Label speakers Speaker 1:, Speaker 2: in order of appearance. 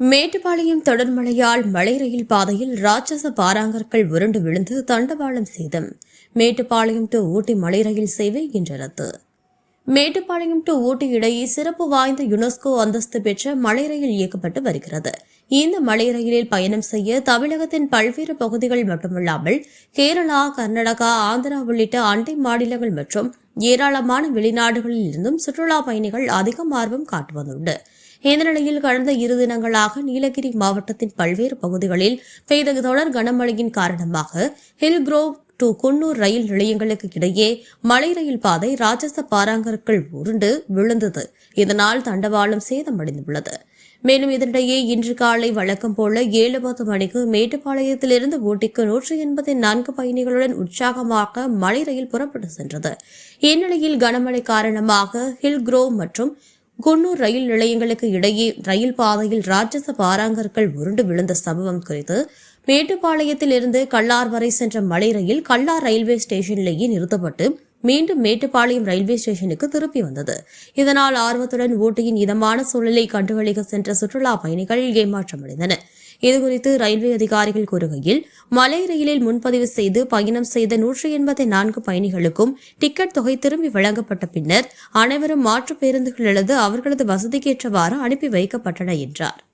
Speaker 1: மேட்டுப்பாளையம் தொடர்மழையால் மலை ரயில் பாதையில் ராட்சச பாராங்கற்கள் உருண்டு விழுந்து தண்டவாளம் சேதம். மேட்டுப்பாளையம் டு ஊட்டி மலை ரயில் சேவை இன்று ரத்து. மேட்டுப்பாளையம் டு ஊட்டி இடையே சிறப்பு வாய்ந்த யுனெஸ்கோ அந்தஸ்து பெற்ற மலை ரயில் இயக்கப்பட்டு வருகிறது. இந்த மலை ரயிலில் பயணம் செய்ய தமிழகத்தின் பல்வேறு பகுதிகள் மட்டுமல்லாமல் கேரளா கர்நாடகா ஆந்திரா உள்ளிட்ட அண்டை மாநிலங்கள் மற்றும் ஏராளமான வெளிநாடுகளில் இருந்தும் சுற்றுலா பயணிகள் அதிகம் ஆர்வம் காட்டுவதுண்டு. இந்த நிலையில் கடந்த இரு தினங்களாக நீலகிரி மாவட்டத்தின் பல்வேறு பகுதிகளில் பெய்த தொடர் கனமழையின் காரணமாக ஹில் குரோவ் டு குன்னூர் ரயில் நிலையங்களுக்கு இடையே மலை ரயில் பாதை ராட்சச பாறாங்கற்கள் உருண்டு விழுந்தது. இதனால் தண்டவாளம் சேதமடைந்துள்ளது. மேலும் இதனிடையே இன்று காலை வழக்கம் போல ஏழு பத்து மணிக்கு மேட்டுப்பாளையத்திலிருந்து ஊட்டிக்கு நூற்றி எண்பத்தி நான்கு பயணிகளுடன் உற்சாகமாக மலை ரயில் புறப்பட்டு சென்றது. இந்நிலையில் கனமழை காரணமாக ஹில் குரோவ் மற்றும் குன்னூர் ரயில் நிலையங்களுக்கு இடையே ரயில் பாதையில் ராட்சச பாராங்கற்கள் உருண்டு விழுந்த சம்பவம் குறித்து மேட்டுப்பாளையத்தில் இருந்து கல்லார் வரை சென்ற மலை ரயில் கல்லார் ரயில்வே ஸ்டேஷனிலேயே நிறுத்தப்பட்டு மீண்டும் மேட்டுப்பாளையம் ரயில்வே ஸ்டேஷனுக்கு திருப்பி வந்தது. இதனால் ஆர்வத்துடன் ஊட்டியின் இதமான சூழலை கண்டுகளிக்க சென்ற சுற்றுலா பயணிகள் ஏமாற்றமடைந்தனர். இதுகுறித்து ரயில்வே அதிகாரிகள் கூறுகையில் மலை ரயிலில் முன்பதிவு செய்து பயணம் செய்த நூற்றி எண்பத்தி நான்கு பயணிகளுக்கும் டிக்கெட் தொகை திரும்பி வழங்கப்பட்ட பின்னர் அனைவரும் மாற்று பேருந்துகள் அல்லது அவர்களது வசதிக்கேற்றவாறு அனுப்பி வைக்கப்பட்டன என்றார்.